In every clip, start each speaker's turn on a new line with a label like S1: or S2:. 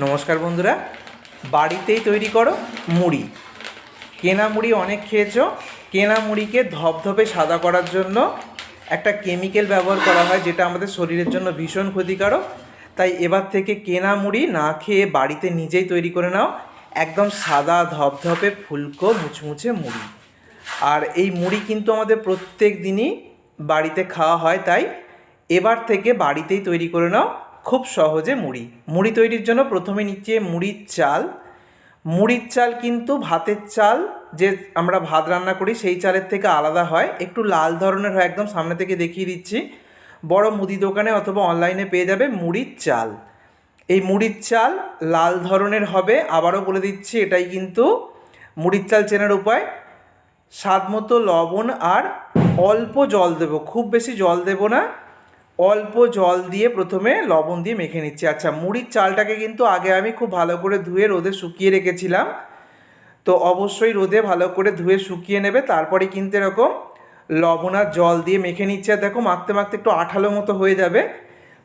S1: নমস্কার বন্ধুরা, বাড়িতেই তৈরি করো মুড়ি। কেনা মুড়ি অনেক খেয়েছো, কেনা মুড়িকে ধপধপে সাদা করার জন্য একটা কেমিক্যাল ব্যবহার করা হয় যেটা আমাদের শরীরের জন্য ভীষণ ক্ষতিকারক। তাই এবার থেকে কেনা মুড়ি না খেয়ে বাড়িতে নিজেই তৈরি করে নাও, একদম সাদা ধপধপে ফুলকো মুচমুচে মুড়ি। আর এই মুড়ি কিন্তু আমাদের প্রত্যেক দিনই বাড়িতে খাওয়া হয়, তাই এবার থেকে বাড়িতেই তৈরি করে নাও খুব সহজে মুড়ি। মুড়ি তৈরির জন্য প্রথমে নিচ্ছে মুড়ির চাল। মুড়ির চাল কিন্তু ভাতের চাল যে আমরা ভাত রান্না করি সেই চালের থেকে আলাদা হয়। একটু লাল ধরনের হয়, একদম সামনে থেকে দেখিয়ে দিচ্ছি। বড় মুদি দোকানে অথবা অনলাইনে পেয়ে যাবে মুড়ির চাল। এই মুড়ির চাল লাল ধরনের হবে, আবারও বলে দিচ্ছি এটাই কিন্তু মুড়ির চাল চেনার উপায়। স্বাদ মতো লবণ আর অল্প জল দেবো, খুব বেশি জল দেবো না। অল্প জল দিয়ে প্রথমে লবণ দিয়ে মেখে নিচ্ছি। আচ্ছা মুড়ির চালটাকে কিন্তু আগে আমি খুব ভালো করে ধুয়ে রোদে শুকিয়ে রেখেছিলাম। তো অবশ্যই রোদে ভালো করে ধুয়ে শুকিয়ে নেবে। তারপরে কিন্তু এরকম লবণ আর জল দিয়ে মেখে নিচ্ছে। আর দেখো, মাখতে মাখতে একটু আঠালো মতো হয়ে যাবে।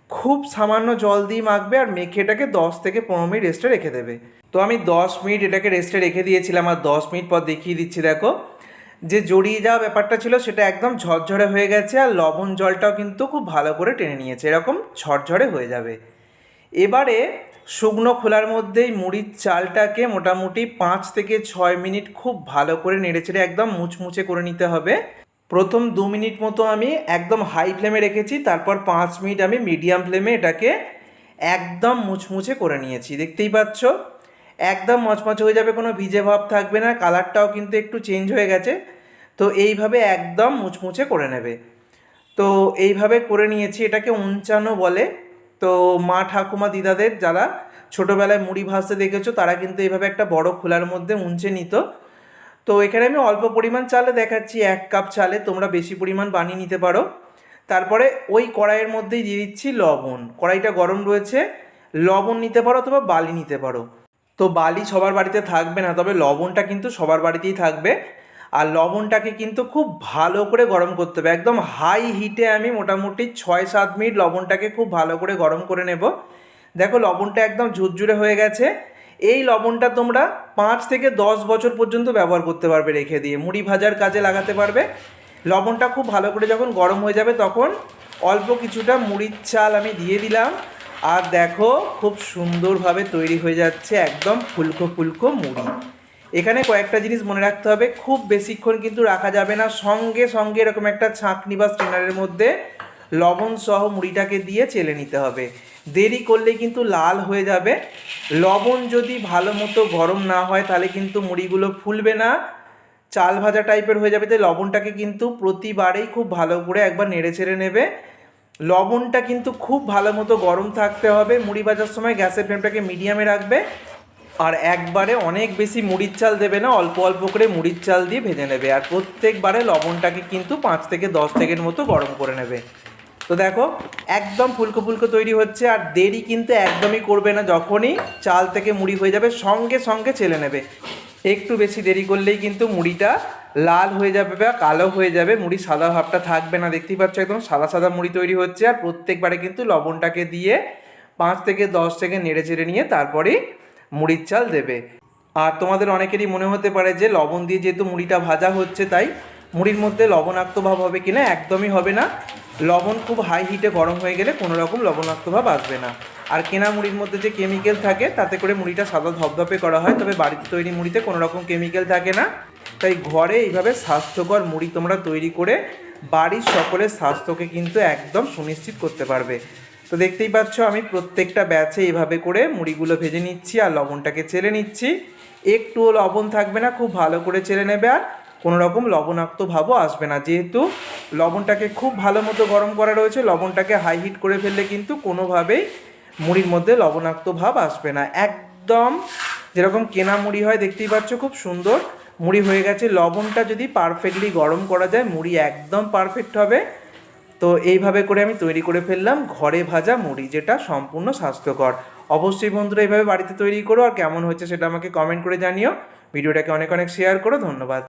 S1: খুব সামান্য জল দিয়ে মাখবে আর মেখে এটাকে দশ থেকে পনেরো মিনিট রেস্টে রেখে দেবে। তো আমি দশ মিনিট এটাকে রেস্টে রেখে দিয়েছিলাম আর দশ মিনিট পর দেখিয়ে দিচ্ছি, দেখো। যে জড়িয়ে যাওয়া ব্যাপারটা ছিল সেটা একদম ঝরঝরে হয়ে গেছে আর লবণ জলটাও কিন্তু খুব ভালো করে টেনে নিয়েছে। এরকম ঝরঝরে হয়ে যাবে। এবারে শুকনো খোলার মধ্যেই মুড়ির চালটাকে মোটামুটি পাঁচ থেকে ছয় মিনিট খুব ভালো করে নেড়েচেড়ে একদম মুচমুচে করে নিতে হবে। প্রথম দু মিনিট মতো আমি একদম হাই ফ্লেমে রেখেছি, তারপর পাঁচ মিনিট আমি মিডিয়াম ফ্লেমে এটাকে একদম মুচমুচে করে নিয়েছি। দেখতেই পাচ্ছ? একদম মচমচে হয়ে যাবে, কোনো ভিজে ভাব থাকবে না, কালারটাও কিন্তু একটু চেঞ্জ হয়ে গেছে। তো এইভাবে একদম মুচমুচে করে নেবে। তো এইভাবে করে নিয়েছি, এটাকে উঞ্চানো বলে। তো মা ঠাকুমা দিদাদের যারা ছোটোবেলায় মুড়ি ভাজতে দেখেছ, তারা কিন্তু এইভাবে একটা বড় খোলার মধ্যে উঞ্চে নিত। তো এখানে আমি অল্প পরিমাণ চালে দেখাচ্ছি, এক কাপ চালে, তোমরা বেশি পরিমাণ বানিয়ে নিতে পারো। তারপরে ওই কড়াইয়ের মধ্যেই দিয়ে দিচ্ছি লবণ। কড়াইটা গরম রয়েছে, লবণ নিতে পারো অথবা বালি নিতে পারো। তো বালি সবার বাড়িতে থাকবে না, তবে লবণটা কিন্তু সবার বাড়িতেই থাকবে। আর লবণটাকে কিন্তু খুব ভালো করে গরম করতে হবে। একদম হাই হিটে আমি মোটামুটি ছয় সাত মিনিট লবণটাকে খুব ভালো করে গরম করে নেব। দেখো লবণটা একদম ঝুরঝুরে হয়ে গেছে। এই লবণটা তোমরা পাঁচ থেকে দশ বছর পর্যন্ত ব্যবহার করতে পারবে রেখে দিয়ে। মুড়ি ভাজার কাজে লাগাতে পারবে। লবণটা খুব ভালো করে যখন গরম হয়ে যাবে তখন অল্প কিছুটা মুড়ির চাল আমি দিয়ে দিলাম। আর দেখো, খুব সুন্দরভাবে তৈরি হয়ে যাচ্ছে একদম ফুলকো ফুলকো মুড়ি। এখানে কয়েকটা জিনিস মনে রাখতে হবে, খুব বেশিক্ষণ কিন্তু রাখা যাবে না। সঙ্গে সঙ্গে এরকম একটা ছাঁকনি বা স্ট্রেনারের মধ্যে লবণ সহ মুড়িটাকে দিয়ে চেলে নিতে হবে। দেরি করলে কিন্তু লাল হয়ে যাবে। লবণ যদি ভালো মতো গরম না হয়, তাহলে কিন্তু মুড়িগুলো ফুলবে না। চাল ভাজা টাইপের হয়ে যাবে, তাই লবণটাকে কিন্তু প্রতিবারেই খুব ভালো করে একবার নেড়ে ছেড়ে নেবে। লবণটা কিন্তু খুব ভালো মতো গরম থাকতে হবে। মুড়ি ভাজার সময় গ্যাসের ফ্লেমটাকে মিডিয়ামে রাখবে। আর একবারে অনেক বেশি মুড়ির চাল দেবে না, অল্প অল্প করে মুড়ির চাল দিয়ে ভেজে নেবে। আর প্রত্যেকবারে লবণটাকে কিন্তু পাঁচ থেকে দশ সেকেন্ড মতো গরম করে নেবে। তো দেখো, একদম ফুলকো ফুলকো তৈরি হচ্ছে, আর দেরি কিন্তু একদমই করবে না। যখনই চাল থেকে মুড়ি হয়ে যাবে, সঙ্গে সঙ্গে ছেলে নেবে। একটু বেশি দেরি করলেই কিন্তু মুড়িটা লাল হয়ে যাবে বা কালো হয়ে যাবে মুড়ি সাদা ভাবটা থাকবে না। দেখতেই পাচ্ছ একদম সাদা সাদা মুড়ি তৈরি হচ্ছে আর প্রত্যেকবারে কিন্তু লবণটাকে দিয়ে পাঁচ থেকে দশ সেকেন্ড নেড়ে চেড়ে নিয়ে তারপরেই মুড়ির চাল দেবে। আর তোমাদের অনেকেরই মনে হতে পারে যে লবণ দিয়ে যেহেতু মুড়িটা ভাজা হচ্ছে, তাই মুড়ির মধ্যে লবণাক্ত ভাব হবে কিনা একদমই হবে না। লবণ খুব হাই হিটে গরম হয়ে গেলে কোনো রকম লবণাক্ত ভাব আসবে না। আর কেনা মুড়ির মধ্যে যে কেমিক্যাল থাকে, তাতে করে মুড়িটা সাদা ধপধপে করা হয়, তবে বাড়িতে তৈরি মুড়িতে কোনো রকম কেমিক্যাল থাকে না। তাই ঘরে এইভাবে স্বাস্থ্যকর মুড়ি তোমরা তৈরি করে বাড়ির সকলের স্বাস্থ্যকে কিন্তু একদম সুনিশ্চিত করতে পারবে। তো দেখতেই পাচ্ছ, আমি প্রত্যেকটা ব্যাচে এইভাবে করে মুড়িগুলো ভেজে নিচ্ছি আর লবণটাকে চেলে নিচ্ছি। একটুও লবণ থাকবে না, খুব ভালো করে চেলে নেবে আর কোনো রকম লবণাক্ত ভাবও আসবে না। যেহেতু লবণটাকে খুব ভালো মতো গরম করা রয়েছে, লবণটাকে হাই হিট করে ফেললে কিন্তু কোনোভাবেই মুড়ির মধ্যে লবণাক্ত ভাব আসবে না। একদম যেরকম কেনা মুড়ি হয়, দেখতেই পাচ্ছ, খুব সুন্দর মুড়ি হয়ে গেছে। লবণটা যদি পারফেক্টলি গরম করা যায়, মুড়ি একদম পারফেক্ট হবে। তো এইভাবে করে আমি তৈরি করে ফেললাম ঘরে ভাজা মুড়ি, যেটা সম্পূর্ণ স্বাস্থ্যকর। অবশ্যই বন্ধুরা এইভাবে বাড়িতে তৈরি করো, আর কেমন হচ্ছে সেটা আমাকে কমেন্ট করে জানিও। ভিডিওটাকে অনেক অনেক শেয়ার করো, ধন্যবাদ।